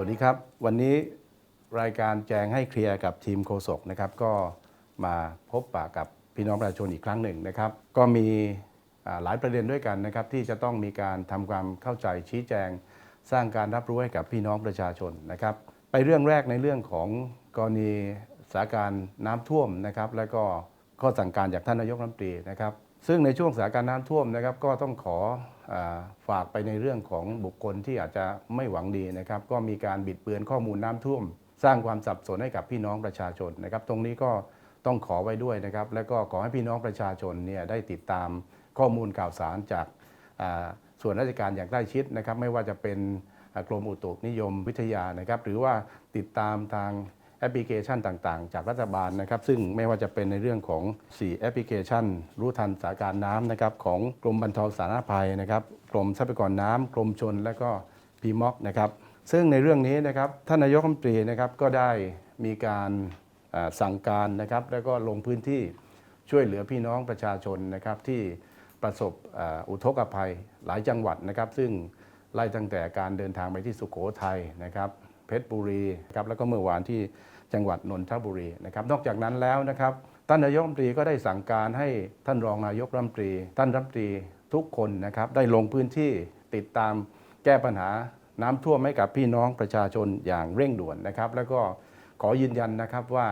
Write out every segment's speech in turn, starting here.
วัสดีครับ วันนี้รายการแจงให้เคลียร์กับทีมโฆษกนะครับ ก็มาพบปะกับพี่น้องประชาชนอีกครั้งหนึ่งนะครับ ก็มีหลายประเด็นด้วยกันนะครับ ที่จะต้องมีการทำความเข้าใจชี้แจง สร้างการรับรู้ให้กับพี่น้องประชาชนนะครับ ไปเรื่องแรกในเรื่องของกรณีสถานการณ์น้ำท่วมนะครับ แล้วก็ข้อสั่งการจากท่านนายกรัฐมนตรีนะครับ ซึ่งในช่วงสถานการณ์น้ำท่วมนะครับก็ต้องขออฝากไปในเรื่องของบุคคลที่อาจจะไม่หวังดีนะครับ ก็มีการบิดเบือนข้อมูลน้ำท่วม สร้างความสับสนให้กับพี่น้องประชาชนนะครับ ตรงนี้ก็ต้องขอไว้ด้วยนะครับ แล้วก็ขอให้พี่น้องประชาชนเนี่ยได้ติดตามข้อมูลข่าวสารจากส่วนราชการอย่างใกล้ชิดนะครับ ไม่ว่าจะเป็นกรมอุตุนิยมวิทยานะครับ หรือว่าติดตามทาง แอปพลิเคชันต่างๆ จากรัฐบาลนะครับ ซึ่งไม่ว่าจะเป็นในเรื่องของ 4 แอปพลิเคชัน รู้ทันสถานการณ์น้ำนะครับของกรมบรรเทาสาธารณภัยนะครับกรมทรัพยากรน้ำกรมชนและก็พีม็อกนะครับซึ่งในเรื่องนี้นะครับท่านนายกรัฐมนตรีนะครับก็ได้มีการสั่งการนะครับ แล้วก็ลงพื้นที่ช่วยเหลือพี่น้องประชาชนนะครับที่ประสบอุทกภัยหลายจังหวัดนะครับ ซึ่งไล่ตั้งแต่การเดินทางไปที่สุโขทัยนะครับ เพชรบุรีครับแล้วก็เมื่อวานที่จังหวัดนนทบุรีนะครับนอกจากนั้นแล้วนะครับท่านนายกรัฐมนตรีก็ได้สั่งการให้ท่านรองนายกรัฐมนตรี ท่านรัฐมนตรีทุกคนนะครับได้ลงพื้นที่ติดตามแก้ปัญหาน้ำท่วมให้กับพี่น้องประชาชนอย่างเร่งด่วนนะครับ แล้วก็ขอยืนยันนะครับว่า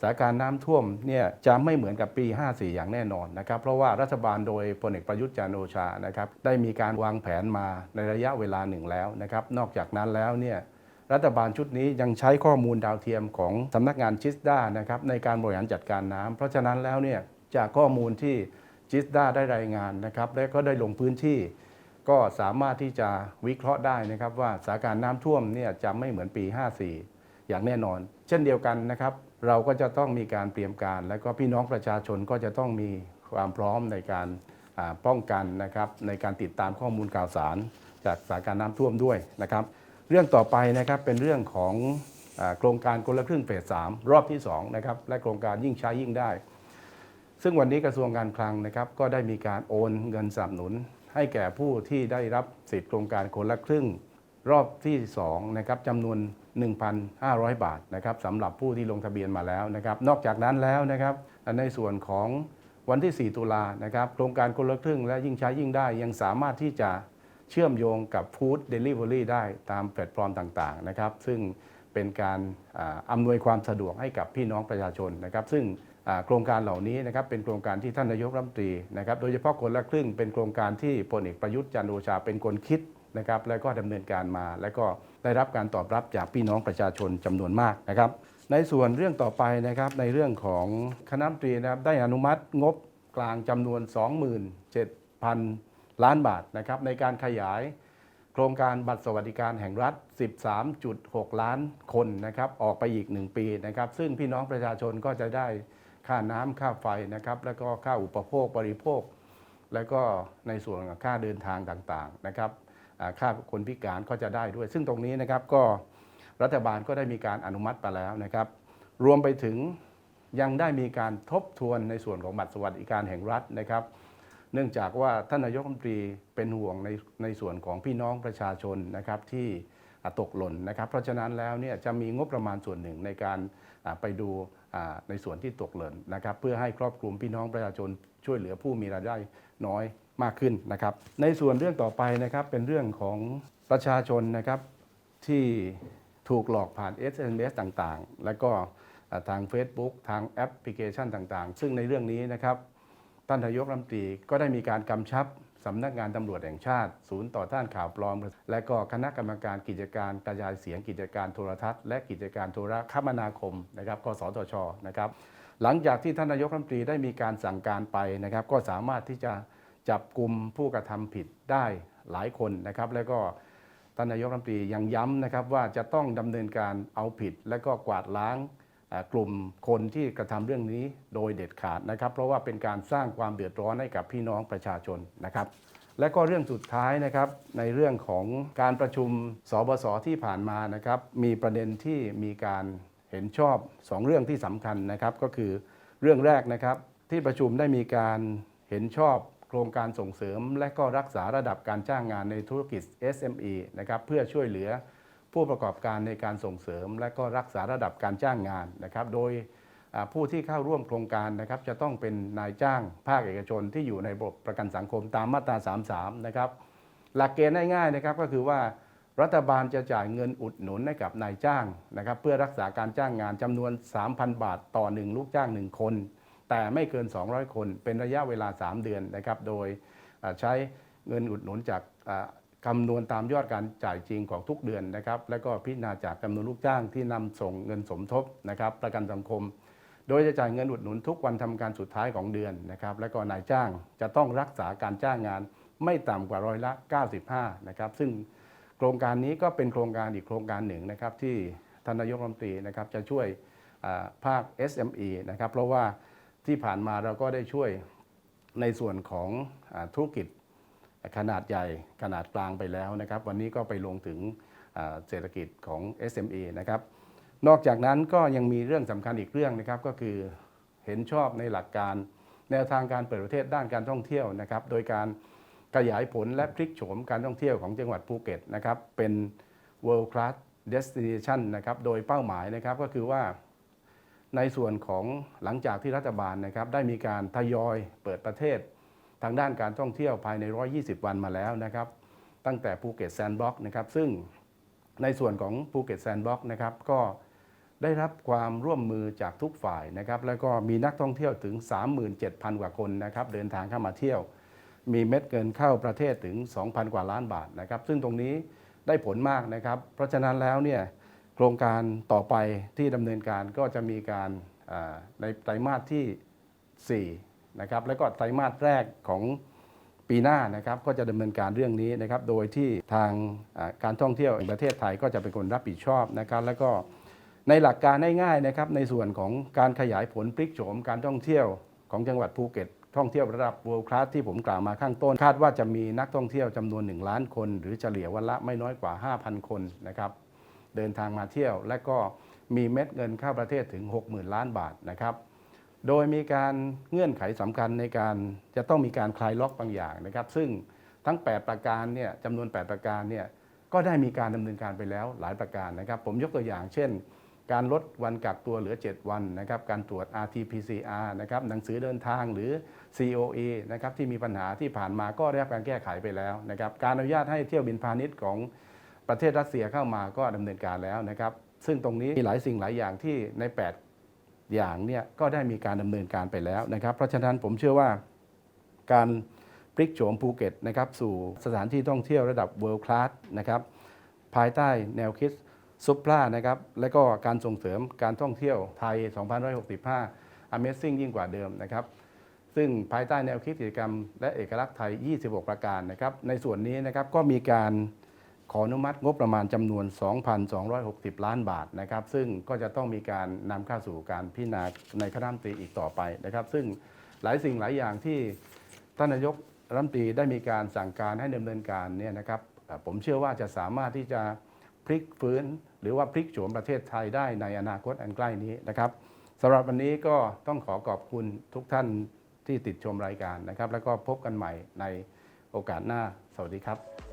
สถานการณ์น้ำท่วมเนี่ยจะไม่เหมือนกับปี 54 อย่างแน่นอนนะครับ เพราะว่ารัฐบาลโดยพลเอกประยุทธ์จันโอชานะครับได้มีการวางแผนมาในระยะเวลาหนึ่งแล้วนะครับ นอกจากนั้นแล้วเนี่ย รัฐบาลชุดนี้ยังใช้ข้อมูลดาวเทียมของสำนักงานจิสดานะครับในการบริหารจัดการน้ำเพราะฉะนั้นแล้วเนี่ยจากข้อมูลที่จิสดาได้รายงานนะครับและก็ได้ลงพื้นที่ ก็สามารถที่จะวิเคราะห์ได้นะครับว่าสถานการณ์น้ำท่วมเนี่ยจะไม่เหมือนปี 54 อย่างแน่นอน เช่นเดียวกันนะครับ เราก็จะต้องมีการเตรียมการ และก็พี่น้องประชาชนก็จะต้องมีความพร้อมในการป้องกันนะครับในการติดตามข้อมูลข่าวสาร จากสถานการณ์น้ำท่วมด้วยนะครับ เรื่องต่อไปนะครับเป็นเรื่องของอโครงการคนละครึ่งเฟส3รอบที่2นะครับและโครงการยิ่งใช้ยิ่งได้ ซึ่งวันนี้กระทรวงการคลังนะครับก็ได้มีการโอนเงินสนับสนุน ให้แก่ผู้ที่ได้รับสิทธิโครงการคนละครึ่งรอบที่2นะครับจำนวน 1,500 บาทนะครับสำหรับผู้ที่ลงทะเบียนมาแล้วนะครับ นอกจากนั้นแล้วนะครับในส่วนของวันที่ 4 ตุลานะครับโครงการคนละครึ่งและยิ่งใช้ยิ่งได้ยังสามารถที่จะ เชื่อมโยงกับฟู้ดเดลิเวอรี่ได้ตามแพลตฟอร์มต่างๆนะครับซึ่งเป็นการอำนวยความสะดวกให้กับพี่น้องประชาชนนะครับ ซึ่งโครงการเหล่านี้นะครับเป็นโครงการที่ท่านนายกรัฐมนตรีนะครับ โดยเฉพาะคนละครึ่งเป็นโครงการที่พลเอกประยุทธ์จันทร์โอชาเป็นคนคิดนะครับ แล้วก็ดำเนินการมา แล้วก็ได้รับการตอบรับจากพี่น้องประชาชนจำนวนมากนะครับ ในส่วนเรื่องต่อไปนะครับในเรื่องของคณะรัฐมนตรีนะครับได้อนุมัติงบกลางจำนวน 27,000 ล้านบาทนะครับในการขยายโครงการบัตรสวัสดิการแห่งรัฐ 13.6 ล้านคนนะครับออกไปอีก 1 ปีนะครับ ซึ่งพี่น้องประชาชนก็จะได้ค่าน้ำค่าไฟนะครับ แล้วก็ค่าอุปโภคบริโภค แล้วก็ในส่วนของค่าเดินทางต่างๆนะครับค่าคนพิการก็จะได้ด้วย ซึ่งตรงนี้นะครับก็รัฐบาลก็ได้มีการอนุมัติไปแล้วนะครับ รวมไปถึงยังได้มีการทบทวนในส่วนของบัตรสวัสดิการแห่งรัฐนะครับ เนื่องจากว่าท่านนายกรัฐมนตรีเป็นห่วงในในส่วนของพี่น้องประชาชนนะครับที่ตกหล่นนะครับ เพราะฉะนั้นแล้วเนี่ยจะมีงบประมาณส่วนหนึ่งในการไปดูในส่วนที่ตกหล่นนะครับ เพื่อให้ครอบคลุมพี่น้องประชาชนช่วยเหลือผู้มีรายได้น้อยมากขึ้นนะครับ ในส่วนเรื่องต่อไปนะครับเป็นเรื่องของประชาชนนะครับที่ถูกหลอกผ่าน SMS ต่างๆ แล้วก็ทาง Facebook ทางแอปพลิเคชันต่างๆ ซึ่งในเรื่องนี้นะครับ ท่านนายกรัฐมนตรีก็ได้มีการกำชับสำนักงานตำรวจแห่งชาติ ศูนย์ต่อต้านข่าวปลอม และก็คณะกรรมการกิจการกระจายเสียงกิจการโทรทัศน์ และกิจการโทรคมนาคมนะครับกสทชนะครับ หลังจากที่ท่านนายกรัฐมนตรีได้มีการสั่งการไปนะครับ ก็สามารถที่จะจับกลุ่มผู้กระทำผิดได้หลายคนนะครับ แล้วก็ท่านนายกรัฐมนตรียังย้ำนะครับว่าจะต้องดำเนินการเอาผิด และก็กวาดล้าง กลุ่มคนที่กระทำเรื่องนี้โดยเด็ดขาดนะครับ เพราะว่าเป็นการสร้างความเดือดร้อนให้กับพี่น้องประชาชนนะครับ และก็เรื่องสุดท้ายนะครับในเรื่องของการประชุมสบสที่ผ่านมานะครับ มีประเด็นที่มีการเห็นชอบ 2 เรื่องที่สำคัญนะครับ ก็คือเรื่องแรกนะครับ ที่ประชุมได้มีการเห็นชอบโครงการส่งเสริม และก็รักษาระดับการจ้างงานในธุรกิจ SME นะครับเพื่อช่วยเหลือ ผู้ประกอบการในการส่งเสริม และก็รักษาระดับการจ้างงานนะครับ โดยผู้ที่เข้าร่วมโครงการนะครับจะต้องเป็นนายจ้างภาคเอกชนที่อยู่ในระบบประกันสังคมตามมาตรา 33 นะครับ หลักเกณฑ์ง่ายๆนะครับก็คือว่ารัฐบาลจะจ่ายเงินอุดหนุนให้กับนายจ้างนะครับ เพื่อรักษาการจ้างงานจำนวน 3,000 บาทต่อ 1 ลูกจ้าง 1 คน แต่ไม่เกิน 200 คน เป็นระยะเวลา 3 เดือนนะครับ โดยใช้เงินอุดหนุนจาก คำนวณตามยอดการจ่ายจริงของทุกเดือนนะครับ แล้วก็พิจารณาจากจำนวนลูกจ้างที่นำส่งเงินสมทบนะครับประกันสังคม โดยจะจ่ายเงินอุดหนุนทุกวันทำการสุดท้ายของเดือนนะครับ และก็นายจ้างจะต้องรักษาการจ้างงาน ไม่ต่ำกว่าร้อยละ 95 นะครับ ซึ่งโครงการนี้ก็เป็นโครงการอีกโครงการหนึ่งนะครับที่ท่านนายกรัฐมนตรีนะครับจะช่วยอ่าภาค SME นะครับเพราะว่าที่ผ่านมาเราก็ได้ช่วยในส่วนของอธุรกิจ ขนาดใหญ่ขนาดกลางไปแล้วนะครับ วันนี้ก็ไปลงถึงเศรษฐกิจของ SME นะครับ นอกจากนั้นก็ยังมีเรื่องสำคัญอีกเรื่องนะครับ ก็คือเห็นชอบในหลักการแนวทางการเปิดประเทศด้านการท่องเที่ยวนะครับ โดยการขยายผลและพลิกโฉมการท่องเที่ยวของจังหวัดภูเก็ตนะครับ เป็น world class destination นะครับ โดยเป้าหมายนะครับก็คือว่าในส่วนของหลังจากที่รัฐบาลนะครับได้มีการทยอยเปิดประเทศ ทางด้านการท่องเที่ยวภายใน 120 วันมาแล้วนะครับ ตั้งแต่ภูเก็ตแซนด์บ็อกซ์นะครับ ซึ่งในส่วนของภูเก็ตแซนด์บ็อกซ์นะครับ ก็ได้รับความร่วมมือจากทุกฝ่ายนะครับ แล้วก็มีนักท่องเที่ยวถึง 37,000 กว่าคนนะครับ เดินทางเข้ามาเที่ยว มีเม็ดเงินเข้าประเทศถึง 2,000 กว่าล้านบาทนะครับ ซึ่งตรงนี้ได้ผลมากนะครับ เพราะฉะนั้นแล้วเนี่ยโครงการต่อไปที่ดำเนินการก็จะมีการในไตรมาสที่ 4 นะครับแล้วก็ไตรมาสแรกของปีหน้านะครับก็จะดำเนินการเรื่องนี้นะครับโดยที่ทางการท่องเที่ยวแห่งประเทศไทยก็จะเป็นคนรับผิดชอบนะครับแล้วก็ในหลักการง่ายๆนะครับในส่วนของการขยายผลพลิกโฉมการท่องเที่ยวของจังหวัดภูเก็ต ท่องเที่ยวระดับ world class ที่ผมกล่าวมาข้างต้น คาดว่าจะมีนักท่องเที่ยวจำนวน 1 ล้านคน หรือเฉลี่ยวันละไม่น้อยกว่า 5,000 คนนะครับเดินทางมาเที่ยว และก็มีเม็ดเงินเข้าประเทศถึง 60,000 ล้านบาทนะครับ โดยมีการเงื่อนไขสำคัญในการจะต้องมีการคลายล็อกบางอย่างนะครับ ซึ่งทั้ง 8 ประการเนี่ยจำนวน 8 ประการเนี่ยก็ได้มีการดำเนินการไปแล้วหลายประการนะครับ ผมยกตัวอย่าง เช่น การลดวันกักตัวเหลือ 7 วันนะครับการตรวจ RT-PCR นะครับหนังสือเดินทางหรือ COE นะครับที่มีปัญหาที่ผ่านมาก็ได้รับการแก้ไขไปแล้วนะครับการอนุญาตให้เที่ยวบินพาณิชย์ของประเทศรัสเซียเข้ามาก็ดำเนินการแล้วนะครับ ซึ่งตรงนี้มีหลายสิ่งหลายอย่างที่ใน 8 อย่างเนี่ยก็ได้มีการดำเนินการไปแล้วนะครับ เพราะฉะนั้นผมเชื่อว่าการพลิกโฉมภูเก็ตนะครับสู่สถานที่ท่องเที่ยวระดับ world class นะครับภายใต้แนวคิดซุปปลานะครับและก็การส่งเสริมการท่องเที่ยวไทย 2565 Amazing ยิ่งกว่าเดิมนะครับ ซึ่งภายใต้แนวคิดกิจกรรมและเอกลักษณ์ไทย 26 ประการนะครับ ในส่วนนี้นะครับก็มีการ ขออนุมัติงบประมาณจำนวน 2,260 ล้านบาทนะครับ ซึ่งก็จะต้องมีการนำเข้าสู่การพิจารณาในคณะรัฐมนตรีอีกต่อไปนะครับ ซึ่งหลายสิ่งหลายอย่างที่ท่านนายกรัฐมนตรีได้มีการสั่งการให้ดำเนินการเนี่ยนะครับผมเชื่อว่าจะสามารถที่จะพลิกฟื้น หรือว่าพลิกโฉมประเทศไทยได้ในอนาคตอันใกล้นี้นะครับสำหรับวันนี้ก็ต้องขอขอบคุณทุกท่านที่ติดชมรายการนะครับ แล้วก็พบกันใหม่ในโอกาสหน้า สวัสดีครับ